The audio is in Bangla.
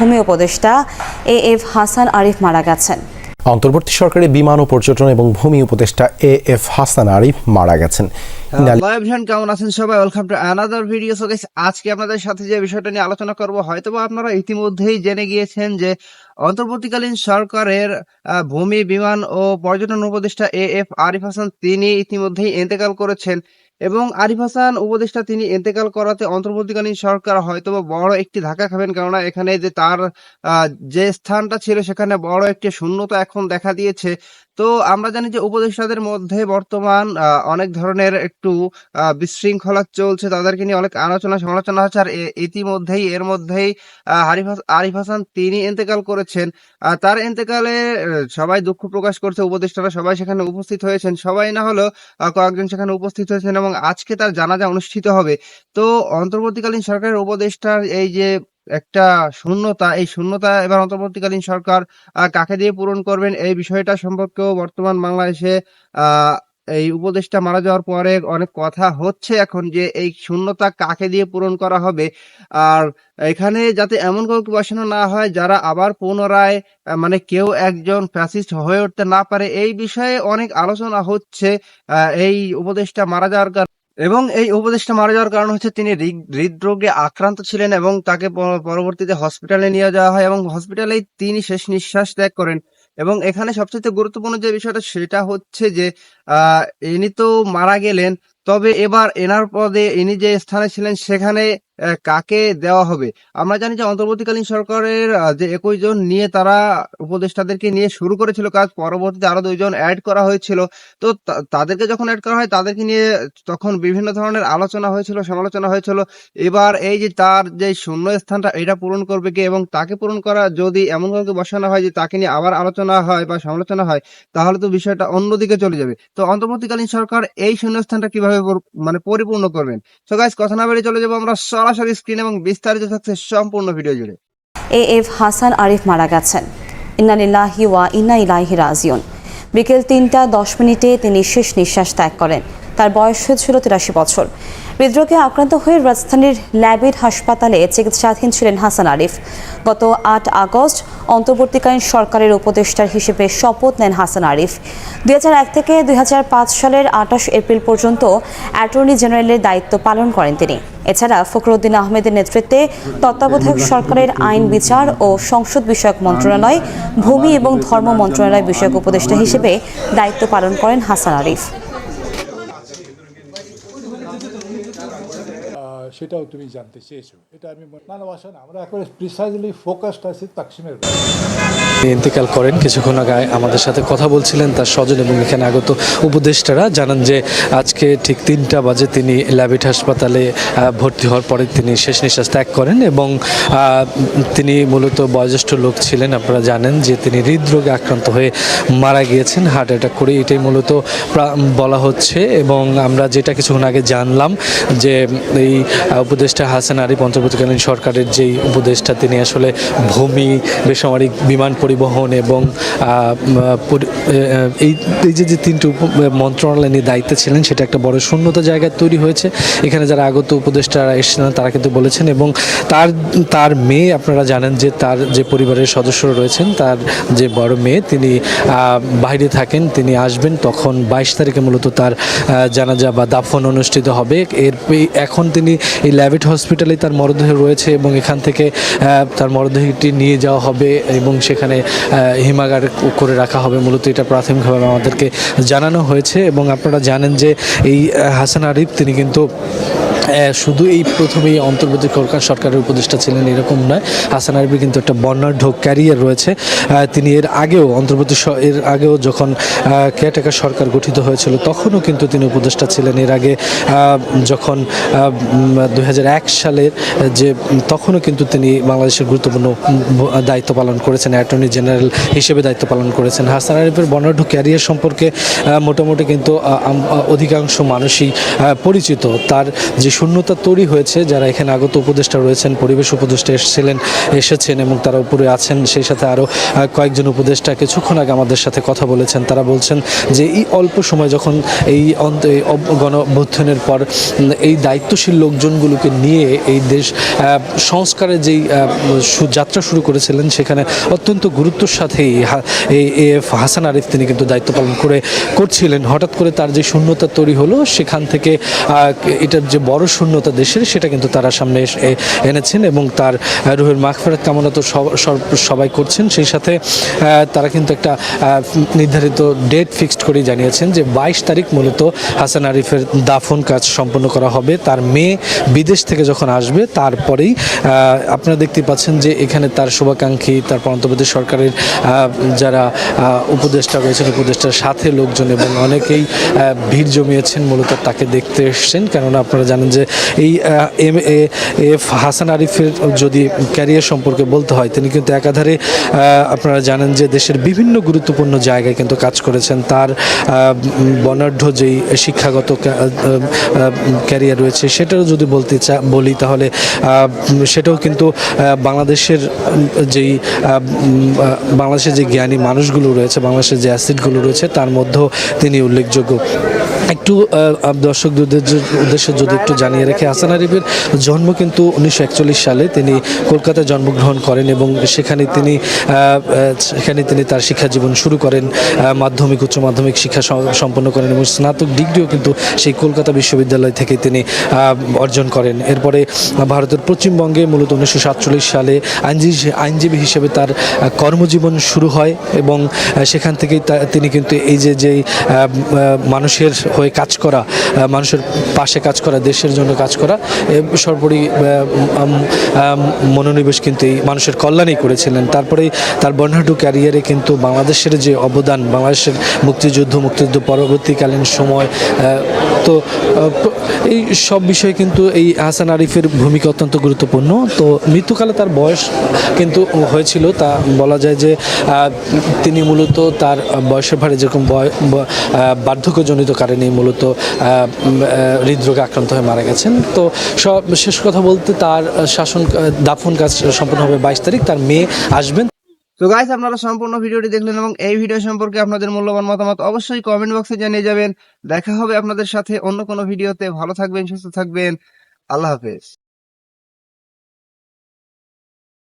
ভূমি উপদেষ্টা এ এফ হাসান আরিফ মারা গেছেন। অন্তর্বর্তী সরকারের বিমান ও পর্যটন এবং ভূমি উপদেষ্টা এ এফ হাসান আরিফ মারা গেছেন। ইন্না কেমন আছেন সবাই? Welcome to another video so guys আজকে আপনাদের সাথে যে বিষয়টা নিয়ে আলোচনা করব হয়তোবা আপনারা ইতিমধ্যেই জেনে গিয়েছেন যে অন্তর্বর্তীকালীন সরকারের আহ, ভূমি বিমান ও পর্যটন উপদেষ্টা এ এফ আরিফ হাসান তিনি ইতিমধ্যেই ইন্তেকাল করেছেন। এবং আরিফ হাসান উপদেষ্টা, তিনি এতেকাল করাতে অন্তর্বর্তীকালীন সরকার হয়তো বড় একটি ধাক্কা খাবেন। কেননা এখানে যে তার যে স্থানটা ছিল সেখানে বড় একটি শূন্যতা এখন দেখা দিয়েছে। তো আমরা জানি যে উপদেষ্টাদের মধ্যে বর্তমান অনেক ধরনের একটু বিশৃঙ্খলা চলছে। তাদেরকে নিয়ে অনেক আলোচনা সমালোচনা হচ্ছে। আর ইতিমধ্যেই, এর মধ্যেই আরিফ আরিফ হাসান তিনি ইন্তেকাল করেছেন। তার ইন্তেকালে সবাই দুঃখ প্রকাশ করছে। উপদেষ্টারা সবাই সেখানে উপস্থিত হয়েছেন। সবাই না হলেও কয়েকজন সেখানে উপস্থিত হয়েছেন এবং আজকে তার জানাজা অনুষ্ঠিত হবে। তো অন্তর্বর্তীকালীন সরকারের উপদেষ্টার এই যে একটা শূন্যতা, এই শূন্যতা এবার অন্তর্বর্তীকালীন সরকার কাকে দিয়ে পূরণ করবেন এই বিষয়টা সম্পর্কেও বর্তমান বাংলাদেশে এই উপদেশটা মারা যাওয়ার পরে অনেক কথা হচ্ছে এখন যে এই শূন্যতা কাকে দিয়ে পূরণ করা হবে। আর এখানে যাতে এমন কাউকে বসানো না হয় যারা আবার পুনরায় মানে কেউ একজন ফ্যাসিস্ট হয়ে উঠতে না পারে, এই বিষয়ে অনেক আলোচনা হচ্ছে এই উপদেশটা মারা যাওয়ার কারণে। এবং এই উপদেশটা মারা যাওয়ার কারণ হচ্ছে তিনি হৃদ- হৃদরোগে আক্রান্ত ছিলেন এবং তাকে পরবর্তীতে হসপিটালে নিয়ে যাওয়া হয় এবং হসপিটালেই তিনি শেষ নিঃশ্বাস ত্যাগ করেন। এবং এখানে সবচেয়ে গুরুত্বপূর্ণ যে বিষয়টা সেটা হচ্ছে যে, আহ, ইনি তো মারা গেলেন তবে এবার এনার পদে ইনি যে স্থানে ছিলেন সেখানে কাকে দেওয়া হবে? আমরা জানি যে অন্তর্বর্তীকালীন সরকারের যে একুশ জন নিয়ে তারা উপদেষ্টাদেরকে নিয়ে শুরু করেছিল কাজ, পরবর্তীতে আরও দুইজন অ্যাড করা হয়েছিল। তো তাদেরকে যখন অ্যাড করা হয়, তাদেরকে নিয়ে তখন বিভিন্ন ধরনের আলোচনা হয়েছিল, সমালোচনা হয়েছিল। এবার এই যে তার যে শূন্য স্থানটা এটা পূরণ করবে কি এবং তাকে পূরণ করা যদি এমন কাউকে বসানো হয় যে তাকে নিয়ে আবার আলোচনা হয় বা সমালোচনা হয়, তাহলে তো বিষয়টা অন্যদিকে চলে যাবে। তো অন্তর্বর্তীকালীন সরকার এই শূন্যস্থানটা কীভাবে পর- মানে পরিপূর্ণ করবেন। সো গাইস কথা না বেরিয়ে চলে যাব আমরা সরাসরি স্ক্রিন এবং বিস্তারিত থাকছে সম্পূর্ণ ভিডিও জুড়ে। এ এফ হাসান আরিফ মারা গেছেন। ইন্নালিল্লাহি ওয়া ইন্না ইলাইহি রাজিউন। বিকেল তিনটা দশ মিনিটে তিনি শেষ নিঃশ্বাস ত্যাগ করেন। তার বয়স হয়েছিল তিরাশি বছর। হৃদরোগে আক্রান্ত হয়ে রাজধানীর ল্যাবেড হাসপাতালে চিকিৎসাধীন ছিলেন হাসান আরিফ। গত আট আগস্ট অন্তর্বর্তীকালীন সরকারের উপদেষ্টার হিসেবে শপথ নেন হাসান আরিফ। দুই থেকে দুই হাজার পাঁচ সালের আঠাশ এপ্রিল পর্যন্ত অ্যাটর্নি জেনারেলের দায়িত্ব পালন করেন তিনি। এছাড়া ফখরুদ্দিন আহমেদের নেতৃত্বে তত্ত্বাবধায়ক সরকারের আইন বিচার ও সংসদ বিষয়ক মন্ত্রণালয়, ভূমি এবং ধর্ম মন্ত্রণালয় বিষয়ক উপদেষ্টা হিসেবে দায়িত্ব পালন করেন হাসান আরিফ। সেটাও তুমি জানতে চেয়েছো। এটা আমি মানে ভালোবাসা না, আমরা এখন প্রিসাইজলি ফোকাসড আছি তাকসিমের ইন্তেকাল করেন। কিছুক্ষণ আগে আমাদের সাথে কথা বলছিলেন তার স্বজন এবং এখানে আগত উপদেষ্টারা। জানান যে আজকে ঠিক তিনটা বাজে তিনি ল্যাবিট হাসপাতালে ভর্তি হওয়ার পরে তিনি শেষ নিঃশ্বাস ত্যাগ করেন এবং তিনি মূলত বয়োজ্যেষ্ঠ লোক ছিলেন। আপনারা জানেন যে তিনি হৃদরোগে আক্রান্ত হয়ে মারা গিয়েছেন, হার্ট অ্যাটাক করে। এটাই মূলত বলা হচ্ছে এবং আমরা যেটা কিছুক্ষণ আগে জানলাম যে এই উপদেষ্টা হাসান আরিফ অন্তর্বর্তীকালীন সরকারের যেই উপদেষ্টা, তিনি আসলে ভূমি, বেসামরিক বিমান পরিবহন এবং এই এই যে যে তিনটি মন্ত্রণালয় নিয়ে দায়িত্বে ছিলেন, সেটা একটা বড় শূন্যতা জায়গায় তৈরি হয়েছে। এখানে যারা আগত উপদেষ্টারা এসেছিলেন তারা কিন্তু বলেছেন এবং তার তার মেয়ে, আপনারা জানেন যে, তার যে পরিবারের সদস্যরা রয়েছেন, তার যে বড় মেয়ে, তিনি বাইরে থাকেন, তিনি আসবেন, তখন বাইশ তারিখে মূলত তার জানাজা বা দাফন অনুষ্ঠিত হবে। এর এখন তিনি এই ল্যাবিট হসপিটালে তার মরদেহ রয়েছে এবং এখান থেকে তার মরদেহটি নিয়ে যাওয়া হবে এবং সেখানে হিমাগার করে রাখা হবে। মূলত এটা প্রাথমিকভাবে আমাদেরকে জানানো হয়েছে এবং আপনারা জানেন যে এই হাসান আরিফ, তিনি কিন্তু শুধু এই প্রথমেই অন্তর্বর্তী সরকার সরকারের উপদেষ্টা ছিলেন এরকম নয়, হাসান আরবির কিন্তু একটা বর্ণাঢ্য ক্যারিয়ার রয়েছে। তিনি এর আগেও অন্তর্বর্তী এর আগেও যখন কেয়ারটেকার সরকার গঠিত হয়েছিল, তখনও কিন্তু তিনি উপদেষ্টা ছিলেন। এর আগে যখন দুই সালের যে, তখনও কিন্তু তিনি বাংলাদেশের গুরুত্বপূর্ণ দায়িত্ব পালন করেছেন, অ্যাটর্নি জেনারেল হিসেবে দায়িত্ব পালন করেছেন। হাসান আরিফের বর্ণাঢ্য ক্যারিয়ার সম্পর্কে মোটামুটি কিন্তু অধিকাংশ মানুষই পরিচিত। তার যে শূন্যতা তৈরি হয়েছে, যারা এখানে আগত উপদেষ্টা রয়েছেন, পরিবেশ উপদেষ্টা এসেছিলেন, এসেছেন এবং তারা উপরে আছেন, সেই সাথে আরও কয়েকজন উপদেষ্টা কিছুক্ষণ আগে আমাদের সাথে কথা বলেছেন। তারা বলছেন যে এই অল্প সময় যখন এই গণ অভ্যুত্থানের পর এই দায়িত্বশীল লোকজনগুলোকে নিয়ে এই দেশ সংস্কারের যেই যাত্রা শুরু করেছিলেন, সেখানে অত্যন্ত গুরুত্বর সাথেই এ এফ হাসান আরিফ তিনি কিন্তু দায়িত্ব পালন করে, করছিলেন। হঠাৎ করে তার যে শূন্যতা তৈরি হলো, সেখান থেকে এটার যে বড় শূন্যতা দেশের, সেটা কিন্তু তারা সামনে এনেছেন এবং তার রুহের মাগফেরাত কামনা তো সব- সব- সবাই করছেন। সেই সাথে তারা কিন্তু একটা নির্ধারিত ডেট ফিক্সড করে জানিয়েছেন যে বাইশ তারিখ মূলত হাসান আরিফের দাফন কাজ সম্পন্ন করা হবে। তার মেয়ে বিদেশ থেকে যখন আসবে, তারপরেই আপনারা দেখতে পাচ্ছেন যে এখানে তার শুভাকাঙ্ক্ষী, তার অন্তর্বর্তী সরকারের যারা উপদেষ্টা রয়েছেন, উপদেষ্টার সাথে লোকজন এবং অনেকেই ভিড় জমিয়েছেন, মূলত তাকে দেখতে এসছেন। কেননা আপনারা জানেন যে এই এম, এ, এফ হাসান আরিফের যদি ক্যারিয়ার সম্পর্কে বলতে হয়, তিনি কিন্তু একাধারে আপনারা জানেন যে দেশের বিভিন্ন গুরুত্বপূর্ণ জায়গায় কিন্তু কাজ করেছেন। তার বর্ণাঢ্য যেই শিক্ষাগত ক্যারিয়ার রয়েছে, সেটাও যদি বলতে চা, বলি তাহলে সেটাও কিন্তু বাংলাদেশের, যেই বাংলাদেশের যে জ্ঞানী মানুষগুলো রয়েছে, বাংলাদেশের যে অ্যাসিডগুলো রয়েছে, তার মধ্যেও তিনি উল্লেখযোগ্য। একটু দর্শকদের উদ্দেশ্যে- যদি একটু জানিয়ে রেখে হাসান আরিফের জন্ম কিন্তু উনিশশো একচল্লিশ সালে তিনি কলকাতায় জন্মগ্রহণ করেন এবং সেখানে তিনি সেখানে তিনি তার শিক্ষা জীবন শুরু করেন মাধ্যমিক উচ্চ মাধ্যমিক শিক্ষা সম্পন্ন করেন এবং স্নাতক ডিগ্রিও কিন্তু সেই কলকাতা বিশ্ববিদ্যালয় থেকে তিনি অর্জন করেন। এরপরে ভারতের পশ্চিমবঙ্গে মূলত উনিশশো সাতচল্লিশ সালে আইনজীবী আইনজীবী হিসেবে তার কর্মজীবন শুরু হয় এবং সেখান থেকেই তিনি কিন্তু এই যে যে আহ, আহ, মানুষের হয়ে কাজ করা মানুষের পাশে কাজ করা, দেশের জন্য কাজ করা সর্বোপরি মনোনিবেশ কিন্তু এই মানুষের কল্যাণেই করেছিলেন। তারপরে তার বর্ণাঢ্য ক্যারিয়ারে কিন্তু বাংলাদেশের যে অবদান, বাংলাদেশের মুক্তিযুদ্ধ মুক্তিযুদ্ধ পরবর্তীকালীন সময় তো এই সব বিষয়ে কিন্তু এই হাসান আরিফের ভূমিকা অত্যন্ত গুরুত্বপূর্ণ। তো মৃত্যুকালে তার বয়স কিন্তু হয়েছিল, তা বলা যায় যে তিনি মূলত তার বয়সের ভারে যেরকম বার্ধক্যজনিত কারণে মূলত হৃদরোগে আক্রান্ত হয়ে মারা গেছেন। তো সব, শেষ কথা বলতে তার শাসন দাফন কাজ সম্পন্ন হবে বাইশ তারিখ, তার মেয়ে আসবেন। তো গাইস আপনারা সম্পূর্ণ ভিডিওটি দেখলেন এবং এই ভিডিও সম্পর্কে আপনাদের মূল্যবান মতামত অবশ্যই কমেন্ট বক্সে জানিয়ে যাবেন। দেখা হবে আপনাদের সাথে অন্য কোনো ভিডিওতে ভালো থাকবেন, সুস্থ থাকবেন। আল্লাহ হাফেজ।